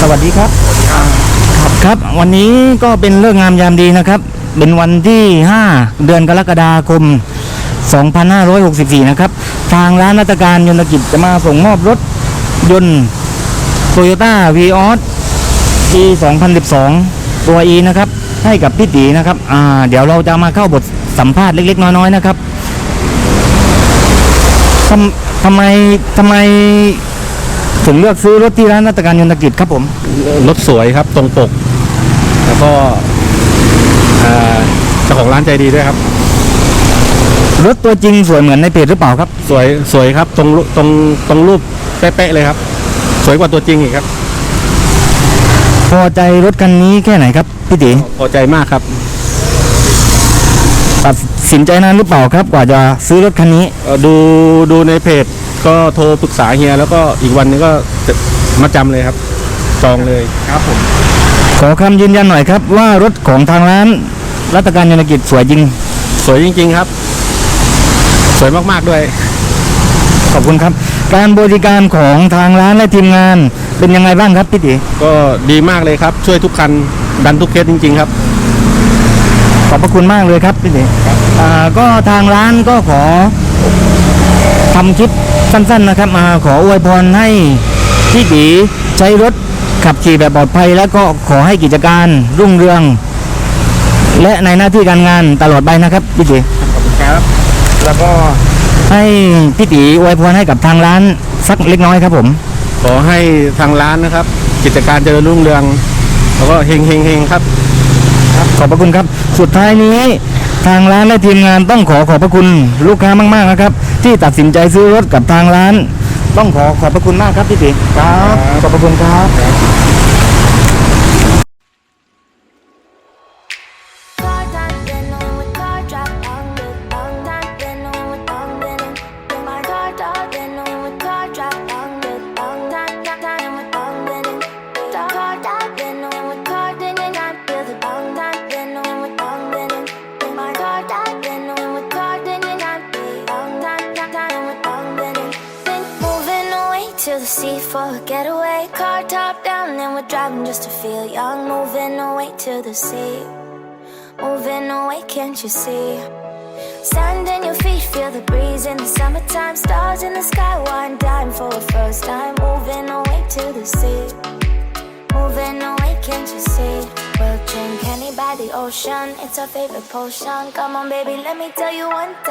สวัสดีครับครับครับ วันนี้ก็เป็นเรื่องงามยามดีนะครับ เป็นวันที่ 5 เดือนกรกฎาคม 2564 นะครับ ทางร้านรัตการยนตกิจจะมาส่งมอบรถยนต์โตโยต้าวีออสปี2012 ตัว E นะครับ ให้กับพี่ตีนะครับ อ่า เดี๋ยวเราจะมาเข้าบทสัมภาษณ์เล็ก ๆ น้อยๆนะครับทำทำไมทำไม ถึงเลือกซื้อรถที่ร้านรัตการยนตกิจครับผม รถสวยครับตรงปก แล้วก็อ่าเจ้าของร้านใจดีด้วยครับ รถตัวจริงสวยเหมือนในเพจหรือเปล่าครับ สวยสวยครับตรงรูตรงตรงรูปเป๊ะๆเลยครับ สวยกว่าตัวจริงอีกครับ พอใจรถคันนี้แค่ไหนครับพี่ตีพอใจมากครับ ตัดสินใจนานหรือเปล่าครับ กว่าจะซื้อรถคันนี้ เอ่อดูดูในเพจ ก็โทรปรึกษาเฮียแล้วก็อีกวันนึงก็จะมาจำเลยครับ จองเลยครับผมขอคำยืนยันหน่อยครับ ว่ารถของทางร้านรัตการยนตกิจสวยจริง สวยจริง ๆครับ สวยมากๆด้วย ขอบคุณครับ การบริการของทางร้านและทีมงานเป็นยังไงบ้างครับพี่ตีก็ดีมากเลยครับ ช่วยทุกคันดันทุกเคสจริง ๆ ครับ ขอบพระคุณมากเลยครับพี่ตีอ่าก็ทางร้านก็ขอ ทำคลิปสั้นๆนะครับมาขออวยพรให้พี่ตีใช้รถขับขี่แบบปลอดภัย แล้วก็ขอให้กิจการรุ่งเรือง และในหน้าที่การงานตลอดไปนะครับพี่ตีขอบคุณครับ แล้วก็ให้พี่ตีอวยพรให้กับทางร้านสักเล็กน้อยครับผม ขอให้ทางร้านนะครับ กิจการเจริญรุ่งเรือง แล้วก็เฮงเฮงเฮงครับ ขอบพระคุณครับ สุดท้ายนี้ ทางร้านและทีมงานต้องขอขอบพระคุณลูกค้ามากๆนะครับ ที่ตัดสินใจซื้อรถกับทางร้าน ต้องขอขอบพระคุณมากครับพี่ติครับขอบพระคุณครับ to the sea for a getaway, car top down and we're driving just to feel young, moving away to the sea. Moving away, can't you see? Sand in your feet, feel the breeze in the summertime. Stars in the sky, one dime for a first time. Moving away to the sea. Moving away, can't you see? We'll drink honey by the ocean, it's our favorite potion. Come on, baby, let me tell you one thing.